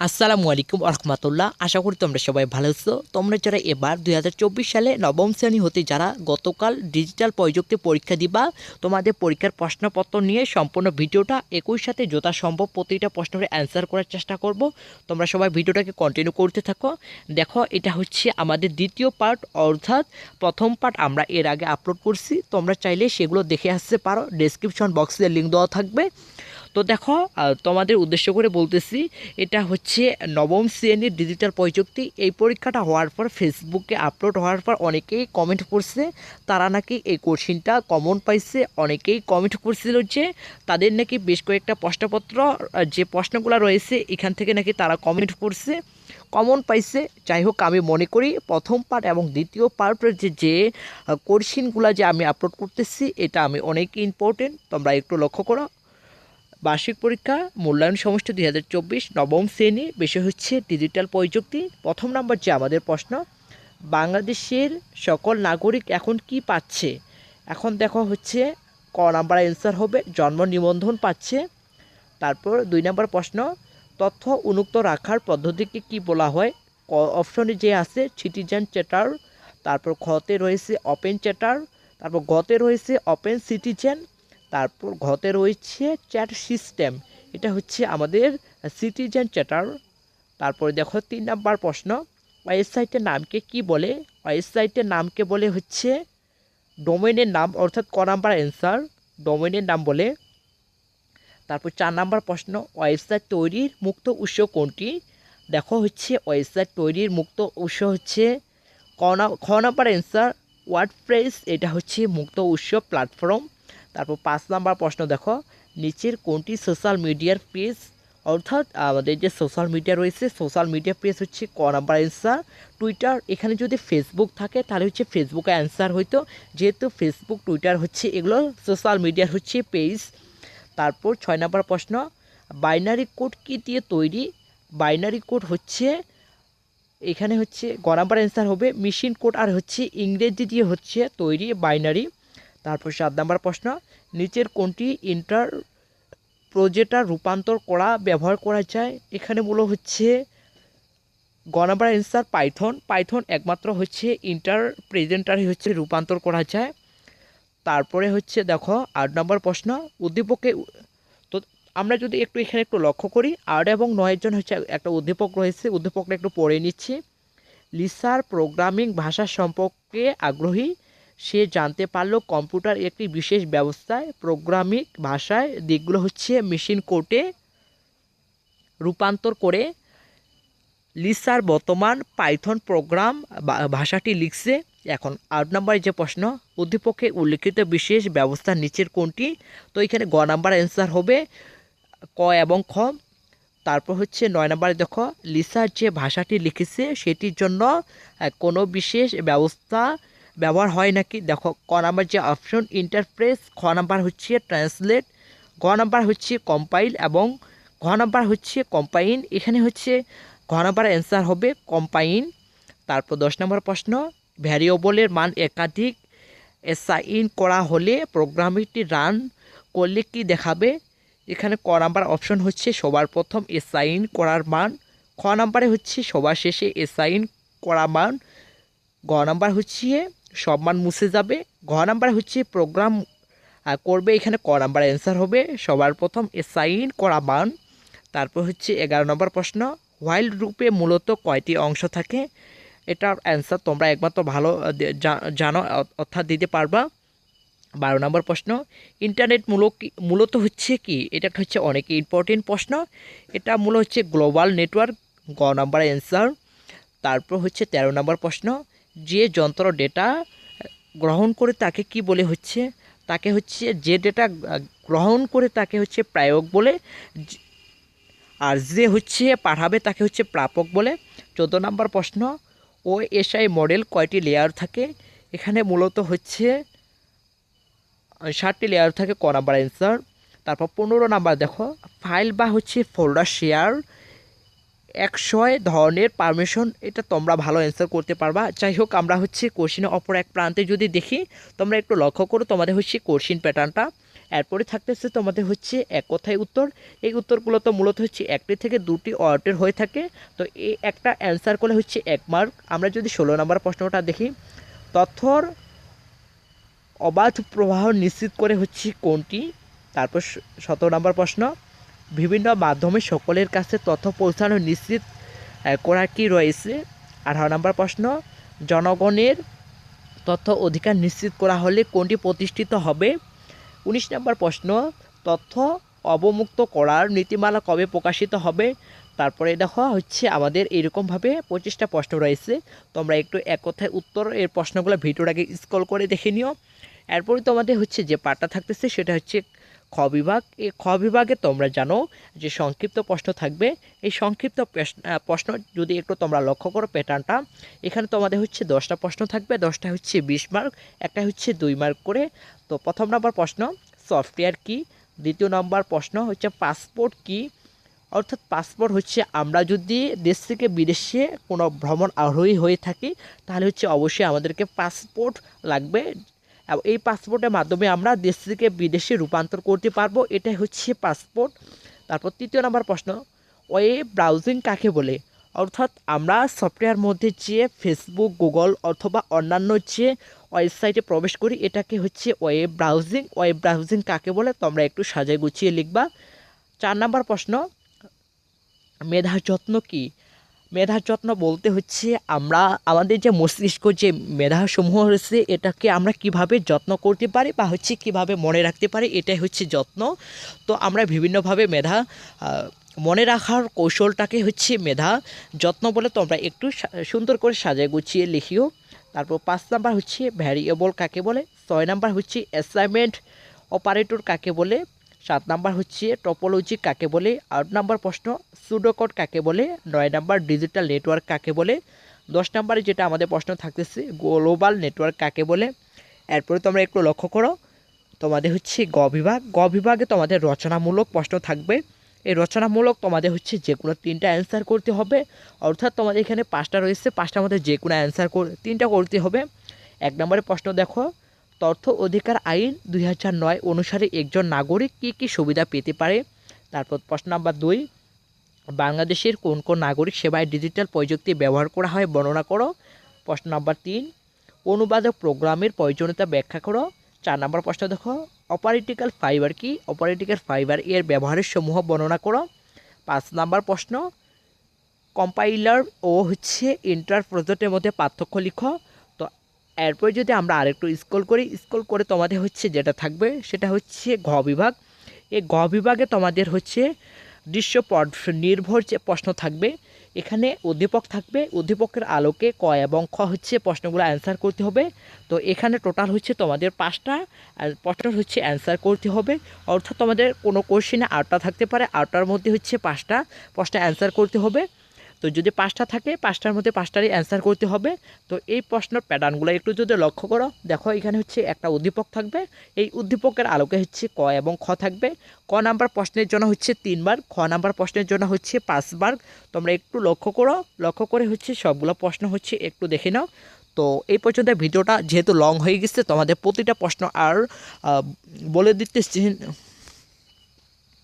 আসসালামু আলাইকুম রহমতুল্লাহ। আশা করি তোমরা সবাই ভালো আছো। তোমরা যারা এবার দুই হাজার চব্বিশ সালে নবম শ্রেণি হতে যারা গতকাল ডিজিটাল প্রযুক্তি পরীক্ষা দিবা, তোমাদের পরীক্ষার প্রশ্নপত্র নিয়ে সম্পূর্ণ ভিডিওটা একই সাথে যথা সম্ভব প্রতিটা প্রশ্নের অ্যান্সার করার চেষ্টা করব। তোমরা সবাই ভিডিওটাকে কন্টিনিউ করতে থাকো। দেখো, এটা হচ্ছে আমাদের দ্বিতীয় পার্ট অর্থাৎ প্রথম পার্ট আমরা এর আগে আপলোড করছি। তোমরা চাইলে সেগুলো দেখে আসতে পারো। ডেসক্রিপশন বক্সে লিঙ্ক দেওয়া থাকবে। তো দেখো তোমাদের উদ্দেশ্য করে বলতেছি, এটা হচ্ছে নবম শ্রেণির ডিজিটাল প্রযুক্তি। এই পরীক্ষাটা হওয়ার পর ফেসবুকে আপলোড হওয়ার পর অনেকেই কমেন্ট করছে। তারা নাকি এই কোশ্চিনটা কমন পাইছে, অনেকেই কমেন্ট করছিল যে তাদের নাকি বেশ কয়েকটা প্রশ্নপত্র যে প্রশ্নগুলো রয়েছে, এখান থেকে নাকি তারা কমেন্ট করছে কমন পাইছে। যাই হোক, আমি মনে করি প্রথম পার্ট এবং দ্বিতীয় পার্টের যে যে কোশ্চিনগুলো যে আমি আপলোড করতেছি, এটা আমি অনেক ইম্পর্টেন্ট তোমরা একটু লক্ষ্য করো। বার্ষিক পরীক্ষা, মূল্যায়ন সমষ্টি দুই হাজার চব্বিশ, নবম শ্রেণি, বিষয় হচ্ছে ডিজিটাল প্রযুক্তি, প্রথম নাম্বার যে আমাদের প্রশ্ন, বাংলাদেশের সকল নাগরিক এখন কি পাচ্ছে? এখন দেখো হচ্ছে ক নাম্বার অ্যান্সার হবে, জন্ম নিবন্ধন পাচ্ছে। তারপর দুই নম্বর প্রশ্ন, তথ্য উন্মুক্ত রাখার পদ্ধতিকে কি বলা হয়? ক অপশনে যে আছে সিটিজেন চ্যাটার তারপর খতে রয়েছে ওপেন চ্যাটার তারপর গতে রয়েছে ওপেন সিটিজেন তারপর ঘতে রয়েছে চ্যাট সিস্টেম। এটা হচ্ছে আমাদের সিটিজেন চ্যাটার। তারপরে দেখো তিন নাম্বার প্রশ্ন, ওয়েবসাইটের নামকে কি বলে? ওয়েবসাইটের নামকে বলে হচ্ছে ডোমেনের নাম, অর্থাৎ ক নাম্বার অ্যান্সার, ডোমেনের নাম বলে। তারপর চার নাম্বার প্রশ্ন, ওয়েবসাইট তৈরির মুক্ত উৎস কোনটি? দেখো হচ্ছে ওয়েবসাইট তৈরির মুক্ত উৎস হচ্ছে ক নাম্বার অ্যান্সার, ওয়ার্ডপ্রেস, এটা হচ্ছে মুক্ত উৎস প্ল্যাটফর্ম। তারপর পাঁচ নাম্বার প্রশ্ন দেখো, নিচের কোনটি সোশ্যাল মিডিয়ার পেজ অর্থাৎ আমাদের যে সোশ্যাল মিডিয়া রয়েছে সোশ্যাল মিডিয়া পেজ হচ্ছে ক নাম্বার অ্যান্সার টুইটার এখানে যদি ফেসবুক থাকে, তাহলে হচ্ছে ফেসবুকে অ্যান্সার হইতো। যেহেতু ফেসবুক টুইটার হচ্ছে, এগুলো সোশ্যাল মিডিয়ার হচ্ছে পেজ তারপর ছয় নাম্বার প্রশ্ন বাইনারি কোড কী দিয়ে তৈরি? বাইনারি কোড হচ্ছে, এখানে হচ্ছে গ নাম্বার অ্যান্সার হবে। মেশিন কোড আর হচ্ছে ইংরেজি দিয়ে হচ্ছে তৈরি বাইনারি তারপর সাত নাম্বার প্রশ্ন, নিচের কোনটি ইন্টার প্রজেক্টার রূপান্তর করা, ব্যবহার করা যায়? এখানে মূল হচ্ছে গ নাম্বার অ্যান্সার পাইথন। পাইথন একমাত্র হচ্ছে ইন্টার প্রেজেন্টারই হচ্ছে রূপান্তর করা যায়। তারপরে হচ্ছে দেখো আট নম্বর প্রশ্ন, উদ্দীপকে তো আমরা যদি একটু এখানে একটু লক্ষ্য করি, আট এবং নয়ের জন্য হচ্ছে একটা উদ্দীপক রয়েছে, উদ্দীপকটা একটু পড়ে নিচ্ছি। লিসার প্রোগ্রামিং ভাষা সম্পর্কে আগ্রহী সে জানতে পারল কম্পিউটার একটি বিশেষ ব্যবস্থায় প্রোগ্রামিং ভাষায় দিকগুলো হচ্ছে মেশিন কোডে রূপান্তর করে লিসার বর্তমান পাইথন প্রোগ্রাম ভাষাটি লিখছে। এখন আট নম্বরে যে প্রশ্ন উদ্দীপকে উল্লিখিত বিশেষ ব্যবস্থা নিচের কোনটি? তো এখানে গ নাম্বার অ্যান্সার হবে ক এবং খ। তারপর হচ্ছে নয় নম্বরে দেখো, লিসার যে ভাষাটি লিখেছে সেটির জন্য কোনো বিশেষ ব্যবস্থা ব্যবহার হয় নাকি? দেখো, ক নাম্বার যে অপশন ইন্টারপ্রেস খ নাম্বার হচ্ছে ট্রান্সলেট গ নাম্বার হচ্ছে কম্পাইল এবং ঘ নাম্বার হচ্ছে কম্পাইন এখানে হচ্ছে ঘ নাম্বার অ্যান্সার হবে কম্পাইন তারপর দশ নম্বর প্রশ্ন ভ্যারিয়েবলের মান একাধিক অ্যাসাইন করা হলে প্রোগ্রামটি রান করলে কি দেখাবে? এখানে ক নাম্বার অপশন হচ্ছে সবার প্রথম অ্যাসাইন করার মান, খ নাম্বারে হচ্ছে সবার শেষে অ্যাসাইন করা মান, গ নাম্বার হচ্ছে সব মান মুছে যাবে। ঘ নাম্বার হচ্ছে প্রোগ্রাম করবে, এখানে ক নাম্বার অ্যান্সার হবে। সবার প্রথম সাইন করা মান। তারপর হচ্ছে এগারো নম্বর প্রশ্ন হোয়াইল রূপে মূলত কয়টি অংশ থাকে? এটার অ্যান্সার তোমরা একমাত্র ভালো জানো অর্থাৎ দিতে পারবা। বারো নম্বর প্রশ্ন ইন্টারনেট মূলক, মূলত হচ্ছে কি? এটা হচ্ছে অনেক ইম্পর্টেন্ট প্রশ্ন। এটা মূল হচ্ছে গ্লোবাল নেটওয়ার্ক গ নাম্বার অ্যান্সার তারপর হচ্ছে তেরো নম্বর প্রশ্ন যে যন্ত্র ডেটা গ্রহণ করে তাকে কি বলে হচ্ছে? তাকে হচ্ছে যে ডেটা গ্রহণ করে তাকে হচ্ছে প্রায়োগ বলে আর যে হচ্ছে পাঠাবে তাকে হচ্ছে প্রাপক বলে। চোদ্দ নম্বর প্রশ্ন ও এসআই মডেল কয়টি লেয়ার থাকে? এখানে মূলত হচ্ছে ষাটটি লেয়ার থাকে ক নাম্বার অ্যান্সার তারপর পনেরো নাম্বার দেখো ফাইল বা হচ্ছে ফোল্ডার শেয়ার একশো ধরনের পারমিশন এটা তোমরা ভালো অ্যান্সার করতে পারবা। যাই হোক আমরা হচ্ছে কোশ্চিনের অপর এক প্রান্তে যদি দেখি, তোমরা একটু লক্ষ্য করো, তোমাদের হচ্ছে কোশ্চিন প্যাটার্নটা এরপরে থাকতেছে তোমাদের হচ্ছে এক কথায় উত্তর। এই উত্তরগুলো তো মূলত হচ্ছে একটি থেকে দুটি ওয়ার্ডের হয়ে থাকে। তো এই একটা অ্যান্সার করলে হচ্ছে এক মার্ক আমরা যদি ষোলো নম্বর প্রশ্নটা দেখি, তথ্যর অবাধ প্রবাহ নিশ্চিত করে হচ্ছে কোনটি? তারপর সতেরো নম্বর প্রশ্ন বিভিন্ন মাধ্যমে সকলের কাছে তথ্য পৌঁছানো নিশ্চিত করা কি রয়েছে? আঠারো নম্বর প্রশ্ন, জনগণের তথ্য অধিকার নিশ্চিত করা হলে কোনটি প্রতিষ্ঠিত হবে? উনিশ নম্বর প্রশ্ন, তথ্য অবমুক্ত করার নীতিমালা কবে প্রকাশিত হবে? তারপরে দেখো, হচ্ছে আমাদের এরকমভাবে পঁচিশটা প্রশ্ন রয়েছে। তোমরা একটু এক কথায় উত্তর এর প্রশ্নগুলো ভিডিওর আগে স্ক্রল করে দেখে নিও। এরপরে তোমাদের হচ্ছে যে পার্টটা থাকতেছে সেটা হচ্ছে খ বিভাগ, এই খ বিভাগে তোমরা জানো যে সংক্ষিপ্ত প্রশ্ন থাকবে। এই সংক্ষিপ্ত প্রশ্ন যদি একটু তোমরা লক্ষ্য করো প্যাটার্নটা, এখানে তোমাদের হচ্ছে দশটা প্রশ্ন থাকবে। দশটা হচ্ছে বিশ মার্ক, একটা হচ্ছে দুই মার্ক করে। তো প্রথম নম্বর প্রশ্ন, সফটওয়্যার কি? দ্বিতীয় নম্বর প্রশ্ন হচ্ছে পাসপোর্ট কি? অর্থাৎ পাসপোর্ট হচ্ছে আমরা যদি দেশ থেকে বিদেশে কোনো ভ্রমণ আরোহী হয়ে থাকি, তাহলে হচ্ছে অবশ্যই আমাদেরকে পাসপোর্ট লাগবে। এই পাসপোর্টের মাধ্যমে আমরা দেশ থেকে বিদেশে রূপান্তর করতে পারব। এটাই হচ্ছে পাসপোর্ট তারপর তৃতীয় নম্বর প্রশ্ন ওয়েব ব্রাউজিং কাকে বলে? অর্থাৎ আমরা সফটওয়্যার মধ্যে যে ফেসবুক গুগল অথবা অন্যান্য যে ওয়েবসাইটে প্রবেশ করি, এটাকে হচ্ছে ওয়েব ব্রাউজিং। ওয়েব ব্রাউজিং কাকে বলে? তোমরা একটু সাজায় গুছিয়ে লিখবা। চার নম্বর প্রশ্ন, মেধার যত্ন কি? মেধার যত্ন বলতে হচ্ছে আমরা, আমাদের যে মস্তিষ্ক যে মেধাসমূহ রয়েছে, এটাকে আমরা কীভাবে যত্ন করতে পারি বা হচ্ছে কীভাবে মনে রাখতে পারি, এটাই হচ্ছে যত্ন। তো আমরা বিভিন্নভাবে মেধা মনে রাখার কৌশলটাকে হচ্ছে মেধা যত্ন বলে তোমরা একটু সা- সুন্দর করে সাজায় গুছিয়ে লিখিও। তারপর পাঁচ নাম্বার হচ্ছে ভ্যারিয়েবল কাকে বলে? ছয় নাম্বার হচ্ছে অ্যাসাইনমেন্ট অপারেটর কাকে বলে? সাত নাম্বার হচ্ছে টপোলজি কাকে বলে? আট নাম্বার প্রশ্ন, সুডোকোড কাকে বলে? নয় নাম্বার ডিজিটাল নেটওয়ার্ক কাকে বলে? দশ নাম্বারে যেটা আমাদের প্রশ্ন থাকতেছে, গ্লোবাল নেটওয়ার্ক কাকে বলে? এরপরে তোমরা একটু লক্ষ্য করো। তোমাদের হচ্ছে গ বিভাগ। গ বিভাগে তোমাদের রচনামূলক প্রশ্ন থাকবে। এই রচনামূলক তোমাদের হচ্ছে যে কোনো তিনটা অ্যান্সার করতে হবে। অর্থাৎ তোমাদের এখানে পাঁচটা রয়েছে পাঁচটার মধ্যে যে কোনো অ্যান্সার তিনটা করতে হবে। এক নম্বরে প্রশ্ন দেখো। তথ্য অধিকার আইন দুই হাজার নয় অনুসারে একজন নাগরিক কী কী সুবিধা পেতে পারে? তারপর প্রশ্ন নাম্বার দুই, বাংলাদেশের কোন কোন নাগরিক সেবায় ডিজিটাল প্রযুক্তি ব্যবহার করা হয় বর্ণনা করো। প্রশ্ন নাম্বার তিন, অনুবাদক প্রোগ্রামের প্রয়োজনীয়তা ব্যাখ্যা করো। চার নম্বর প্রশ্ন দেখো, অপারেটিক্যাল ফাইবার কি? অপারেটিক্যাল ফাইবার এর ব্যবহারের সমূহ বর্ণনা করো। পাঁচ নাম্বার প্রশ্ন, কম্পাইলার ও হচ্ছে ইন্টার প্রজেক্টের মধ্যে পার্থক্য লিখো। এরপর যদি আমরা আরেকটু স্কোল করি স্কোল করে তোমাদের হচ্ছে যেটা থাকবে, সেটা হচ্ছে ঘ বিভাগ। এই ঘ বিভাগে তোমাদের হচ্ছে দৃশ্যপট নির্ভর যে প্রশ্ন থাকবে, এখানে উদ্দীপক থাকবে। উদ্দীপকের আলোকে ক এবং খ হচ্ছে প্রশ্নগুলো অ্যান্সার করতে হবে। তো এখানে টোটাল হচ্ছে তোমাদের পাঁচটা প্রশ্ন হচ্ছে অ্যান্সার করতে হবে। অর্থাৎ তোমাদের কোনো কোশ্চেনে আটটা থাকতে পারে, আটটার মধ্যে হচ্ছে পাঁচটা প্রশ্ন অ্যান্সার করতে হবে। তো যদি পাঁচটা থাকে, পাঁচটার মধ্যে পাঁচটারই অ্যান্সার করতে হবে। তো এই প্রশ্ন প্যাটার্নগুলো একটু যদি লক্ষ্য করো, দেখো এখানে হচ্ছে একটা উদ্দীপক থাকবে। এই উদ্দীপকের আলোকে হচ্ছে ক এবং খ থাকবে। ক নাম্বার প্রশ্নের জন্য হচ্ছে তিনবার, খ নাম্বার প্রশ্নের জন্য হচ্ছে পাঁচবার। তোমরা একটু লক্ষ্য করো, লক্ষ্য করে হচ্ছে সবগুলো প্রশ্ন হচ্ছে একটু দেখে নাও। তো এই পর্যন্ত ভিডিওটা যেহেতু লং হয়ে গেছে, তোমাদের প্রতিটা প্রশ্ন আর বলে দিতে